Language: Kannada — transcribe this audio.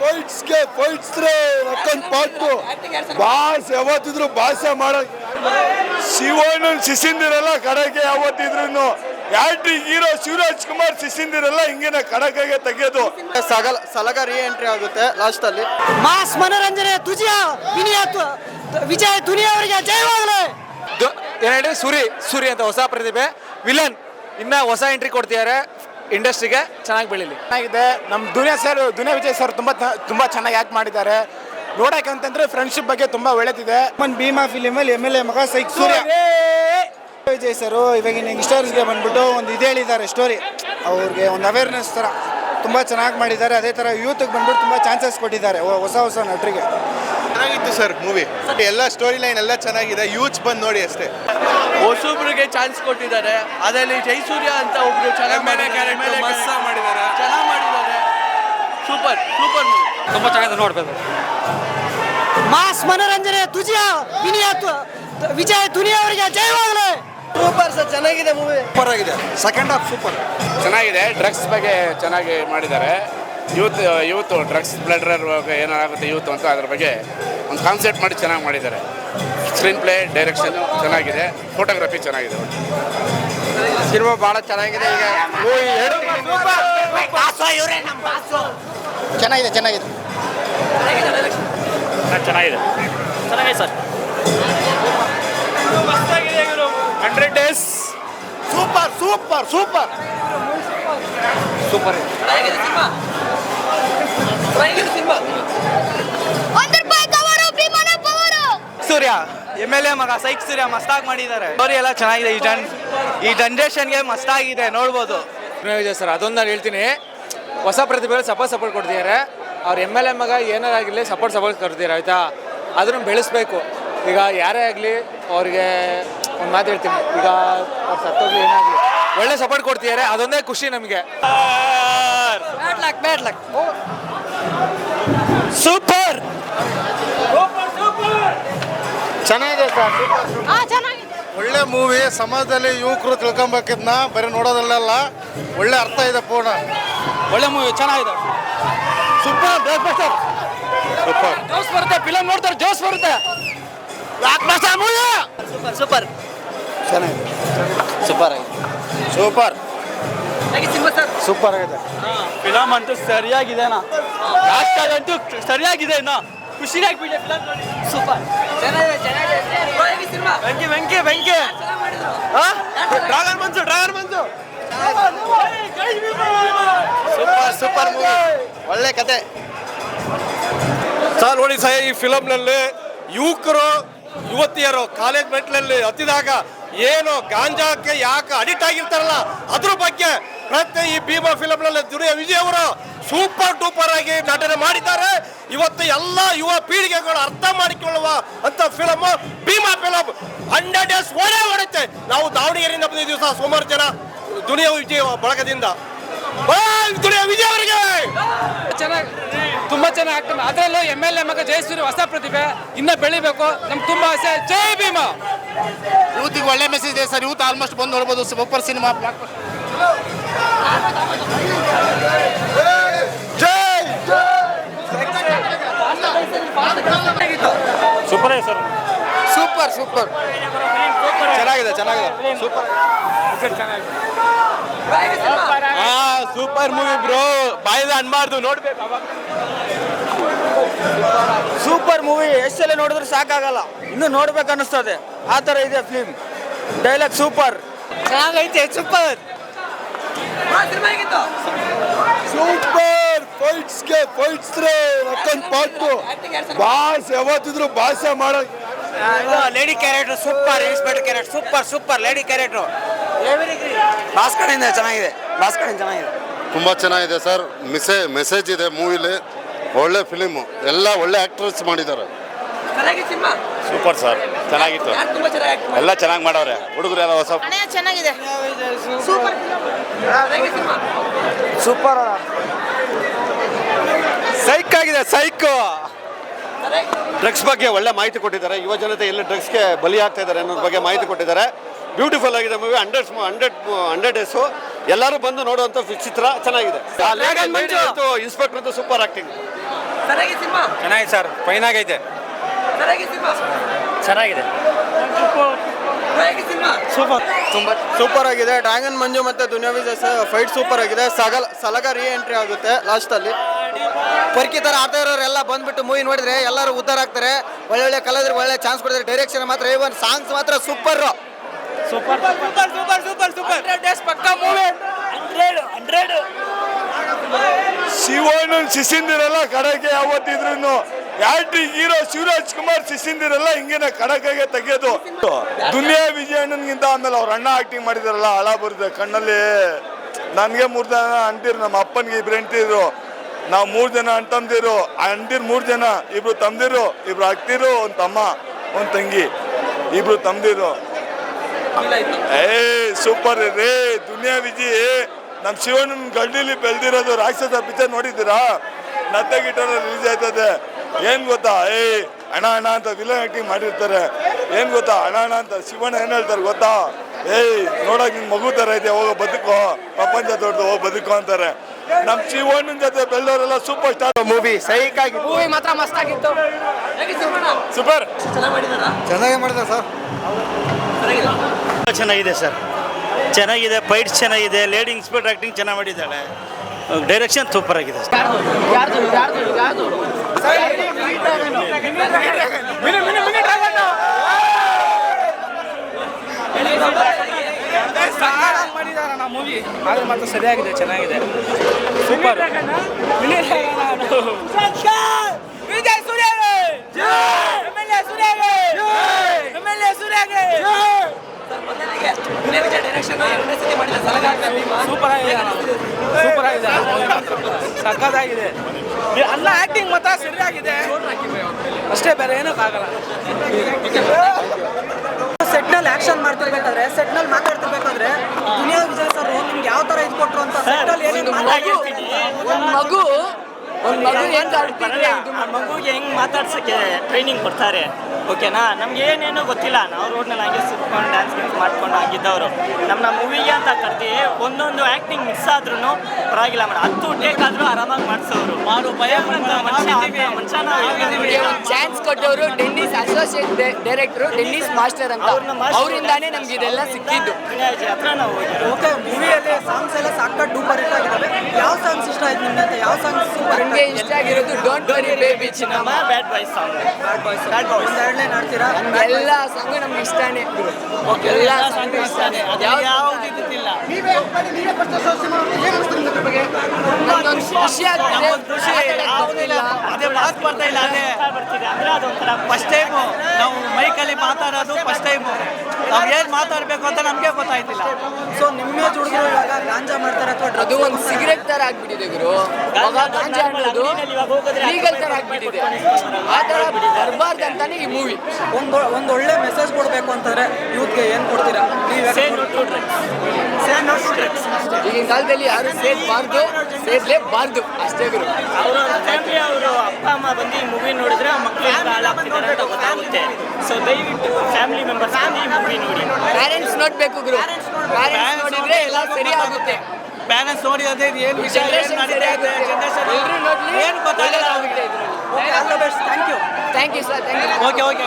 ಫೈಟ್ಸ್ಗೆ ಫೈಟ್ಸ್ ರಕ್ಕನ್ ಪಾಟು. ಬಾಸ್ ಯಾವತ್ತಿದ್ರು ಭಾಷೆ ಮಾಡ ಶಿವಣ್ಣ ಶಿಸಿಂದಿರಲ್ಲ ಕಡಕೆ ಯಾವತ್ತಿದ್ರು ಯಾಟ್ರಿ ಹೀರೋ ಶಿವರಾಜ್ ಕುಮಾರ್ ಸಿಸಿಂದಿರಲ್ಲ ಹಿಂಗಿನ ಕಡಕೆಗೆ ತೆಗೆಯೋದು ಸಗಲ ಸಲಗ ರೀ ಎಂಟ್ರಿ ಆಗುತ್ತೆ ಲಾಸ್ಟ್ ಅಲ್ಲಿ. ಮಾಸ್ ಮನೋರಂಜನೆ ತುಜಿಯ ವಿನಯ ವಿಜಯ ವಿಜಯ್ ದುನಿಯಾ ಅವರಿಗೆ ಜಯವಾಗಲಿ ಏನೇಳಿ ಸೂರಿ ಸೂರಿ ಅಂತ ಹೊಸ ಪ್ರತಿಭೆ. ವಿಲನ್ ಇನ್ನ ಹೊಸ ಎಂಟ್ರಿ ಕೊಡ್ತಿದ್ದಾರೆ ಇಂಡಸ್ಟ್ರಿಗೆ ಚೆನ್ನಾಗಿ ಬೆಳೀಲಿ. ಚೆನ್ನಾಗಿದೆ. ನಮ್ಮ ದುನಿಯಾ ಸರ್ ದುನಿಯಾ ವಿಜಯ್ ಸರ್ ತುಂಬ ತುಂಬ ಚೆನ್ನಾಗಿ ಆಕ್ಟ್ ಮಾಡಿದ್ದಾರೆ. ನೋಡಕ್ಕೆ ಅಂತಂದ್ರೆ ಫ್ರೆಂಡ್ಶಿಪ್ ಬಗ್ಗೆ ತುಂಬಾ ಒಳ್ಳೆದಿದೆ. ಒಂದು ಭೀಮಾ ಫಿಲಿಮಲ್ಲಿ ಎಂ ಎಲ್ ಎ ಮಗ ಸೈಕ್ ಸೂರ್ಯ. ವಿಜಯ್ ಸರ್ ಇವಾಗಿನ ಯಂಗ್ಸ್ಟರ್ಸ್ಗೆ ಬಂದ್ಬಿಟ್ಟು ಒಂದು ಇದು ಹೇಳಿದ್ದಾರೆ ಸ್ಟೋರಿ ಅವ್ರಿಗೆ ಒಂದು ಅವೇರ್ನೆಸ್ ಥರ ತುಂಬ ಚೆನ್ನಾಗಿ ಮಾಡಿದ್ದಾರೆ. ಅದೇ ಥರ ಯೂತ್ಗೆ ಬಂದ್ಬಿಟ್ಟು ತುಂಬ ಚಾನ್ಸಸ್ ಕೊಟ್ಟಿದ್ದಾರೆ ಹೊಸ ಹೊಸ ನಟರಿಗೆ. ಚೆನ್ನಾಗಿತ್ತು ಸರ್ ಮೂವಿ. ಎಲ್ಲ ಸ್ಟೋರಿ ಲೈನ್ ಎಲ್ಲ ಚೆನ್ನಾಗಿದೆ. ಯೂತ್ಸ್ ಬಂದು ನೋಡಿ ಅಷ್ಟೇ. ಹೊಸೊಬ್ರಿಗೆ ಚಾನ್ಸ್ ಕೊಟ್ಟಿದ್ದಾರೆ. ಅದರಲ್ಲಿ ಜೈಸೂರ್ಯ ಅಂತ ಒಬ್ರು ಚೆನ್ನಾಗಿ ಮಾಡಿದ್ದಾರೆ. ಚೆನ್ನಾಗಿ ಮಾಡಿದ್ದಾರೆ. ಸೂಪರ್ ಸೂಪರ್ ತುಂಬ ಚೆನ್ನಾಗಿದೆ ನೋಡ್ಬೇಕು. ಮಾಸ್ ಮನೋರಂಜನೆ ತುಜಿಯ ವಿನಿಯ ವಿಜಯ ವಿಜಯ್ ದುನಿಯಾ ಅವರಿಗೆ ಜಯವಾಗಲಿ ಸೂಪರ್ ಸರ್ ಚೆನ್ನಾಗಿದೆ ಮೂವಿ ಸೂಪರ್ ಆಗಿದೆ. ಸೆಕೆಂಡ್ ಹಾಫ್ ಸೂಪರ್ ಚೆನ್ನಾಗಿದೆ. ಡ್ರಗ್ಸ್ ಬಗ್ಗೆ ಚೆನ್ನಾಗಿ ಮಾಡಿದ್ದಾರೆ. ಯೂತ್ ಯೂತ್ ಡ್ರಗ್ಸ್ ಬ್ಲಡರ್ ಏನಾಗುತ್ತೆ ಯೂತ್ ಅಂತ ಅದ್ರ ಬಗ್ಗೆ ಒಂದು ಕಾನ್ಸೆಪ್ಟ್ ಮಾಡಿ ಚೆನ್ನಾಗಿ ಮಾಡಿದ್ದಾರೆ. ಸ್ಕ್ರೀನ್ ಪ್ಲೇ ಡೈರೆಕ್ಷನ್ ಚೆನ್ನಾಗಿದೆ ಫೋಟೋಗ್ರಫಿ ಚೆನ್ನಾಗಿದೆ. ಸಿನಿಮಾ ಭಾಳ ಚೆನ್ನಾಗಿದೆ ಈಗ ಮೂವಿ ಚೆನ್ನಾಗಿದೆ ಚೆನ್ನಾಗಿದೆ. ಚೆನ್ನಾಗಿದೆ ಚೆನ್ನಾಗಿದೆ. Sir. Hundred days super super super super cinema. Cinema. Surya M L A ಮಗ ಸೈಕ್ ಸೂರ್ಯ ಮಸ್ತಾಗಿ ಮಾಡಿದ್ದಾರೆ ಸ್ಟೋರಿ ಎಲ್ಲ ಚೆನ್ನಾಗಿದೆ ಈ ಜನ್ ಈ ಜನ್ರೇಷನ್ಗೆ ಮಸ್ತಾಗಿದೆ ನೋಡ್ಬೋದು. ವಿಜಯ್ ಸರ್ ಅದೊಂದು ನಾನು ಹೇಳ್ತೀನಿ. ಹೊಸ ಪ್ರತಿಭೆಗಳು ಸಪೋರ್ಟ್ ಸಪೋರ್ಟ್ ಕೊಡ್ತಿದ್ದಾರೆ ಅವ್ರ ಎಂ ಎಲ್ ಎ ಮಗ ಏನಾರಾಗಿರಲಿ ಸಪೋರ್ಟ್ ಸಪೋರ್ಟ್ ಕೊಡ್ತಿದ್ದಾರೆ ಆಯ್ತಾ? ಅದನ್ನು ಬೆಳೆಸ್ಬೇಕು. ಈಗ ಯಾರೇ ಆಗಲಿ ಅವ್ರಿಗೆ ಒಂದು ಮಾತು ಹೇಳ್ತೀನಿ. ಈಗ ಅವ್ರು ಸತ್ತೋಗ್ಲಿ ಏನಾಗಲಿ ಒಳ್ಳೆ ಸಪೋರ್ಟ್ ಕೊಡ್ತಿದ್ದಾರೆ ಅದೊಂದೇ ಖುಷಿ ನಮಗೆ. Bad luck bad luck super sir ಚೆನ್ನಾಗಿದೆ. ಒಳ್ಳೆ ಮೂವಿ ಸಮಾಜದಲ್ಲಿ ಯುವಕರು ತಿಳ್ಕೊಬೇಕಿದ್ನ ಬರೀ ನೋಡೋದಲ್ಲ ಒಳ್ಳೆ ಅರ್ಥ ಇದೆ ಪೂರ್ಣ. ಒಳ್ಳೆ ಮೂವಿ ಚೆನ್ನಾಗಿದೆ. ಸೂಪರ್ ಸೂಪರ್ ಸೂಪರ್ ಜೋಸ್ ಬರುತ್ತೆ ಫಿಲಮ್ ನೋಡ್ತಾರೆ ಜೋಸ್ ಬರುತ್ತೆ. ಸೂಪರ್ ಸೂಪರ್ ಚೆನ್ನಾಗಿದೆ. ಸೂಪರ್ ಆಗಿದೆ. ಸೂಪರ್ ಸೂಪರ್ ಆಗಿದೆ. ಫಿಲಮ್ ಅಂತೂ ಸರಿಯಾಗಿದೆ ಅಣ್ಣ. ಅಂತೂ ಸರಿಯಾಗಿದೆ ಅಣ್ಣ ಖುಷಿಯಾಗಿ ಸೂಪರ್ ವೆಂಕಿ ವೆಂಕಿ ವೆಂಕಿ ಡ್ರಾಗನ್ ಬಂತು ಡ್ರಾಗನ್ ಬಂತು ಸೂಪರ್ ಸೂಪರ್ ಮೂವಿ ಒಳ್ಳೆ ಕತೆ. ಸರ್ ನೋಡಿ ಸರ್ ಈ ಫಿಲಮ್ನಲ್ಲಿ ಯುವಕರು ಯುವತಿಯರು ಕಾಲೇಜ್ ಮೆಟ್ಲಲ್ಲಿ ಹತ್ತಿದಾಗ ಏನು ಗಾಂಜಾಕ್ಕೆ ಯಾಕೆ ಅಡಿಕ್ಟ್ ಆಗಿರ್ತಾರಲ್ಲ ಅದ್ರ ಬಗ್ಗೆ ಪ್ರತಿ ಈ ಭೀಮಾ ಫಿಲಮ್ನಲ್ಲಿ ದುರ್ಯ ವಿಜಯ್ ಅವರು ಸೂಪರ್ ಡೂಪರ್ ಆಗಿ ನಟನೆ ಮಾಡಿದ್ದಾರೆ. ಇವತ್ತು ಎಲ್ಲ ಯುವ ಪೀಳಿಗೆಗಳು ಅರ್ಥ ಮಾಡಿಕೊಳ್ಳುವ ಅಂತ film Bheema film hundred days ಓಡೇ ಓಡುತ್ತೆ. ನಾವು ದಾವಣಗೆರೆಯಿಂದ ಬಂದಿದ್ದೀವಿ ದಿವಸ ಸುಮಾರು ಜನ. ದುನಿಯ ವಿಜಯ ಬಳಗದಿಂದ. ದುನಿಯಾ ವಿಜಯ ಅವರಿಗೆ! ಚೆನ್ನಾಗಿ ತುಂಬಾ ಚೆನ್ನಾಗಿ ಆಗ್ತದೆ ಅದರಲ್ಲೂ ಎಂ ಎಲ್ ಎ ಮಗ ಜಯಸೂರಿ ಹೊಸ ಪ್ರತಿಭೆ ಇನ್ನ ಬೆಳಿಬೇಕು. ನಮ್ಗೆ ತುಂಬಾ ಆಸೆ. ಜೈ ಭೀಮಾ! ಯೂತಿಗೆ ಒಳ್ಳೆ ಮೆಸೇಜ್ ಇದೆ ಸರ್. ಯೂತ್ ಆಲ್ಮೋಸ್ಟ್ ಬಂದು ನೋಡ್ಬೋದು. Super cinema super sir. Super super. ಚೆನ್ನಾಗಿದೆ ಚೆನ್ನಾಗಿದೆ. ಸೂಪರ್. ಹಾ ಸೂಪರ್ ಮೂವಿ ಬ್ರೋ. ಬಾಯಿದ ಅನ್ಬಾರ್ದು ನೋಡ್ಬೇಕು ಸೂಪರ್ ಮೂವಿ ಎಷ್ಟೆಲ್ಲ ನೋಡಿದ್ರು ಸಾಕಾಗಲ್ಲ. ಇನ್ನು ನೋಡ್ಬೇಕು ಅನಿಸ್ತದೆ ಆ ಥರ ಇದೆ ಫಿಲ್ಮ್ ಡೈಲಾಗ್ ಸೂಪರ್. ಚೆನ್ನಾಗೈತೆ ಸೂಪರ್. ಸೂಪರ್. ಫೈಟ್ಸ್ಗೆ ಫೈಟ್ಸ್ ರಕ್ಕನ್ ಪಾಟು. ಬಾಸ್ ಯಾವತ್ತಿದ್ರು ಭಾಷೆ ಮಾಡ lady character super inspector character super super lady character ಭಾಸ್ಕರಿಂದ ಚೆನ್ನಾಗಿದೆ ಭಾಸ್ಕರಿಂದ ಚೆನ್ನಾಗಿದೆ. ತುಂಬ ಚೆನ್ನಾಗಿದೆ ಸರ್. ಮೆಸೇಜ್ ಮೆಸೇಜ್ ಇದೆ ಮೂವಿಲಿ. ಒಳ್ಳೆ ಫಿಲಿಮು ಎಲ್ಲ ಒಳ್ಳೆ ಆಕ್ಟರ್ಸ್ ಮಾಡಿದ್ದಾರೆ. ಸೂಪರ್ ಸರ್ ಚೆನ್ನಾಗಿತ್ತು. ಎಲ್ಲ ಚೆನ್ನಾಗಿ ಮಾಡವ್ರೆ. ಹುಡುಗರೆಲ್ಲ ಹೊಸ ಅಣ್ಣ ಚೆನ್ನಾಗಿದೆ. ಸೂಪರ್ ಸೈಕ್ ಆಗಿದೆ ಸೈಕ್. ಡ್ರಗ್ಸ್ ಬಗ್ಗೆ ಒಳ್ಳೆ ಮಾಹಿತಿ ಕೊಟ್ಟಿದ್ದಾರೆ. ಯುವ ಜನತೆ ಎಲ್ಲಿ ಡ್ರಗ್ಸ್ಗೆ ಬಲಿ ಆಗ್ತಾ ಇದ್ದಾರೆ ಅನ್ನೋದ್ರ ಬಗ್ಗೆ ಮಾಹಿತಿ ಕೊಟ್ಟಿದ್ದಾರೆ. ಬ್ಯೂಟಿಫುಲ್ ಆಗಿದೆ movie hundred hundred hundred days ಎಲ್ಲರೂ ಬಂದು ನೋಡುವಂತ ಚಿತ್ರ ಚೆನ್ನಾಗಿದೆ. ಇನ್ಸ್ಪೆಕ್ಟರ್ ಅಂತೂ ಸೂಪರ್ ಆಕ್ಟಿಂಗ್ ಚೆನ್ನಾಗಿದೆ ಸರ್ ಫೈನ್ ಆಗೈತೆ. ಚೆನ್ನಾಗಿದೆ ತುಂಬ ಸೂಪರ್ ಆಗಿದೆ. ಡ್ರ್ಯಾಗನ್ ಮಂಜು ಮತ್ತೆ ದುನಿಯಾ ವಿಜಯ್ ಫೈಟ್ ಸೂಪರ್ ಆಗಿದೆ. ಸಗಲ ಸಲಗ ರಿ ಎಂಟ್ರಿ ಆಗುತ್ತೆ ಲಾಸ್ಟ್ ಅಲ್ಲಿ. ಪರ್ಕಿ ಥರ ಆಡ್ತಾ ಇರೋರೆಲ್ಲ ಬಂದ್ಬಿಟ್ಟು ಮೂವಿ ನೋಡಿದ್ರೆ ಎಲ್ಲರೂ ಉದ್ದಾರ ಆಗ್ತಾರೆ. ಒಳ್ಳೊಳ್ಳೆ ಕಲಾವಿದ್ರು ಒಳ್ಳೆ ಚಾನ್ಸ್ ಕೊಡಿದ್ರೆ ಡೈರೆಕ್ಷನ್ ಮಾತ್ರ ಇವನ್ ಸಾಂಗ್ಸ್ ಮಾತ್ರ super super super super super super ಪಕ್ಕಾ ಮೂವಿ ಹಂಡ್ರೆಡ್ ಹಂಡ್ರೆಡ್. ಶಿವನು ಶಿಸಿಂದಿರಲ್ಲ ಕಡಕೆ ಯಾವತ್ತಿದ್ರು ಯಾಟ್ರಿ ಹೀರೋ ಶಿವರಾಜ್ ಕುಮಾರ್ ಶಿಸಿಂದಿರಲ್ಲ ಹಿಂಗೇನೆ ಕಡಕೆಗೆ ತೆಗೆಯೋದು ದುನಿಯಾ ವಿಜಯಣ್ಣನ್ಗಿಂತ ಆಮೇಲೆ ಅವ್ರ ಅಣ್ಣ ಆಕ್ಟಿಂಗ್ ಮಾಡಿದಾರಲ್ಲ ಹಳ ಬರುತ್ತೆ ಕಣ್ಣಲ್ಲಿ. ನನಗೆ ಮೂರು ಜನ ಅಂಟಿರು ನಮ್ಮ ಅಪ್ಪನಿಗೆ ಇಬ್ರು ಹೆಂಡ್ತಿರು ನಾವು ಮೂರು ಜನ ಅಣ್ತಂದಿರು ಅಂಟಿರ್ ಮೂರು ಜನ, ಇಬ್ರು ತಮ್ದಿರು ಇಬ್ರು ಅಕ್ತಿರು ಒಂದು ತಮ್ಮ, ಒಂದು ತಂಗಿ, ಇಬ್ರು ತಮ್ದಿರು ಏ, ಸೂಪರ್ ರೇ ದುನಿಯಾ ವಿಜಿ ನಮ್ಮ ಶಿವಣ್ಣನ ಗಡ್ಡಿಲಿ ಬೆಳೆದಿರೋದು ರಾಕ್ಷಸ ಪಿಕ್ಚರ್ ನೋಡಿದ್ದೀರಾ? ನತ್ತೆ ಗಿಟಾರ್ ರಿಲೀಸ್ ಆಯ್ತದೆ. ಏನ್ ಗೊತ್ತಾ? ಏ, ಅಣ್ಣ ಅಣ್ಣ ಅಂತ ವಿಲನ್ ಆಕ್ಟಿಂಗ್ ಮಾಡಿರ್ತಾರೆ. ಏನ್ ಗೊತ್ತಾ? ಅಣ್ಣ ಅಣ್ಣ ಅಂತ ಶಿವಣ್ಣ ಏನ್ ಹೇಳ್ತಾರೆ ಗೊತ್ತಾ? ಏಯ್ ನೋಡಕ್ ನಿನ್ ಮಗು ತರ ಇದೆ ಹೋಗೋ ಬದುಕೋ, ಪ್ರಪಂಚ ದೊಡ್ಡದು, ಹೋಗಿ ಬದುಕೋ ಅಂತಾರೆ. ನಮ್ ಶಿವಣ್ಣನ ಜೊತೆ ಬೆಳ್ಳೋರೆಲ್ಲ ಸೂಪರ್ ಸ್ಟಾರ್ ಮೂವಿ ಸೈಕ್ ಆಗಿ ಮೂವಿ ಮಾತ್ರ ಮಸ್ತ್ ಆಗಿತ್ತು. ಸೂಪರ್ ಚೆನ್ನಾಗಿ ಮಾಡಿದ ಸರ್. ಚೆನ್ನಾಗಿದೆ ಸರ್. ಚೆನ್ನಾಗಿದೆ ಫೈಟ್ಸ್ ಚೆನ್ನಾಗಿದೆ ಲೇಡಿ ಸ್ಪೀಡ್ ಆಕ್ಟಿಂಗ್ ಚೆನ್ನಾಗಿ ಮಾಡಿದ್ದಾಳೆ. ಡೈರೆಕ್ಷನ್ ಸೂಪರ್ ಆಗಿದೆ ಮಾಡಿದಾರ ಮೂವಿ ಆದ್ರೆ ಮಾತ್ರ ಸರಿಯಾಗಿದೆ, ಚೆನ್ನಾಗಿದೆ. ಸೂಪರ್ ವಿಜಯ್ ಸೂರ್ಯ ಸೂಪರ್ ಆಗಿದೆ ಸೂಪರ್ ಆಗಿದೆ ಸಕ್ಕತ್ತಾಗಿದೆ ಎಲ್ಲ ಆಕ್ಟಿಂಗ್ ಮಾತ್ರ ಸರಿಯಾಗಿದೆ. ಅಷ್ಟೇ, ಬೇರೆ ಏನೂ ಸೆಟ್ನಲ್ಲಿ ಆಕ್ಷನ್ ಮಾಡ್ತಿರ್ಬೇಕಾದ್ರೆ ಸೆಟ್ನಲ್ಲಿ ಮಾತಾಡ್ತಿರ್ಬೇಕಾದ್ರೆ ದುನಿಯಾ ವಿಜಯ್ ಸರ್ ನಿಮ್ಗೆ ಯಾವ ತರ ಇದು ಕೊಟ್ರು ಅಂತ ಸೆಟ್ನಲ್ಲಿ ಏನೇನು ಒಂದು ಮಗು ಒಂದು ಮಗು ಹೆಂಗ್ ಮಗುಗೆ ಹೆಂಗ್ ಮಾತಾಡ್ಸಕ್ಕೆ ಟ್ರೈನಿಂಗ್ ಕೊಡ್ತಾರೆ? ಓಕೆನಾ ನಮ್ಗೆ ಏನೇನೋ ಗೊತ್ತಿಲ್ಲ. ನಾವು ರೋಡ್ನಲ್ಲಿ ಹಂಗೆ ಸುತ್ಕೊಂಡು ಡ್ಯಾನ್ಸ್ ಗಿನ್ಸ್ ಮಾಡ್ಕೊಂಡು ಆಗಿದ್ದವರು ನಮ್ಮ ಮೂವಿಗೆ ಅಂತ ಕರ್ತೀವಿ ಒಂದೊಂದು ಆಕ್ಟಿಂಗ್ ಮಿಸ್ ಆದ್ರೂ ಪರವಾಗಿಲ್ಲ ಮೇಡಮ್ ಹತ್ತು ಟೇಕ್ ಆದ್ರೂ ಆರಾಮಾಗಿ ಮಾಡಿಸೋರು. ಮಾಡು ಭಯ ಚಾನ್ಸ್ ಕೊಟ್ಟವರು Dennis associate director Dennis master ಅಂತ. ಅವರಿಂದಾನೇ ನಮ್ಗೆ ಇದೆಲ್ಲ ಸಿಕ್ಕಿದ್ದು. ಹತ್ರ ನಾವು ಓಕೆ ಮೂವಿಯಲ್ಲಿ ಸಾಂಗ್ಸ್ ಎಲ್ಲ ಸಾಕಷ್ಟು ಡೂಪರ್ ಆಗಿದ್ದಾವೆ ಯಾವ ಸಾಂಗ್ಸ್ ಇಷ್ಟ ಆಯ್ತು ನಿಮ್ಗೆ? ಯಾವ ಸಾಂಗ್ಸ್ ಸೂಪರ್ ನಮಗೆ ಇಷ್ಟ ಆಗಿರೋದು don't worry baby Chinnamma bad boys song bad boys ಒಂದು ಎರಡನೇ ಆಡ್ತೀರಾ ಎಲ್ಲ ಸಾಂಗ್ ನಮ್ಗೆ ಇಷ್ಟನೇ. ಎಲ್ಲ ಸಾಂಗ್ ಇಷ್ಟನೇ. ಯಾವ್ದು ಇದ್ದಿಲ್ಲ ನಮ್ಗೊಂದು ಖುಷಿ ಆಗ್ತದೆ ಖುಷಿ ಅದೇ ಮಾತು ಬರ್ತಾ ಇಲ್ಲ ಅದೇ. ಫಸ್ಟ್ ಟೈಮು ನಾವು ಮೈಕಲ್ಲಿ ಮಾತಾಡೋದು ಫಸ್ಟ್ ಟೈಮು ನಾವು ಏನು ಮಾತಾಡಬೇಕು ಅಂತ ನಮಗೆ ಗೊತ್ತಾಯ್ತಿಲ್ಲ. ಸೊ ನಿಮ್ಮ ಹುಡುಗರು ಇವಾಗ ಗಾಂಜಾ ಮಾಡ್ತಾರೆ ಅಥವಾ ಅದು ಒಂದು ಸಿಗರೇಟ್ ತರ ಆಗ್ಬಿಟ್ಟಿದೆ ಗುರು. ಗಾಂಜಾ ಅನ್ನೋದು ಲೀಗಲ್ ತರ ಆಗ್ಬಿಟ್ಟಿದೆ. ಆ ತರ ಬರಬಾರ್ದು ಅಂತಾನೆ ಈ ಮೂವಿ ಒಂದು ಒಂದು ಒಳ್ಳೆ ಮೆಸೇಜ್ ಕೊಡಬೇಕು ಅಂತಂದ್ರೆ ಯೂತ್ಗೆ ಏನು ಕೊಡ್ತೀರಾ? ಈಗಿನ ಕಾಲದಲ್ಲಿ ಯಾರು ಸೇರ್ಬಾರ್ದು ಸೇರ್ಲೇಬಾರ್ದು. ಅಷ್ಟೇ ಗುರು. ಅವರ ಫ್ಯಾಮಿಲಿ ಅವರು ಅಪ್ಪ ಅಮ್ಮ ಬಂದು ಈ ಮೂವಿ ನೋಡಿದ್ರೆ ಮಕ್ಕಳು ಹಾಳಾಗ್ತಿದ್ದಾರೆ ಅಂತ ಗೊತ್ತಾಗುತ್ತೆ. ಸೊ ದಯವಿಟ್ಟು ಫ್ಯಾಮಿಲಿ ಮೆಂಬರ್ಸ್ ಬಂದು ಈ ಮೂವಿ ನೋಡಿ. ಪ್ಯಾರೆಂಟ್ಸ್ ನೋಡ್ಬೇಕು ಗುರು. ಪ್ಯಾರೆಂಟ್ಸ್ ನೋಡಿದ್ರೆ ಎಲ್ಲ ಸರಿ ಆಗುತ್ತೆ. ಪ್ಯಾರೆಂಟ್ಸ್ ನೋಡಿ ಅದೇ ಏನು ವಿಷಯ ಏನು ಗೊತ್ತಾಗಲ್ಲ ಆಗುತ್ತೆ thank you thank you sir thank you okay okay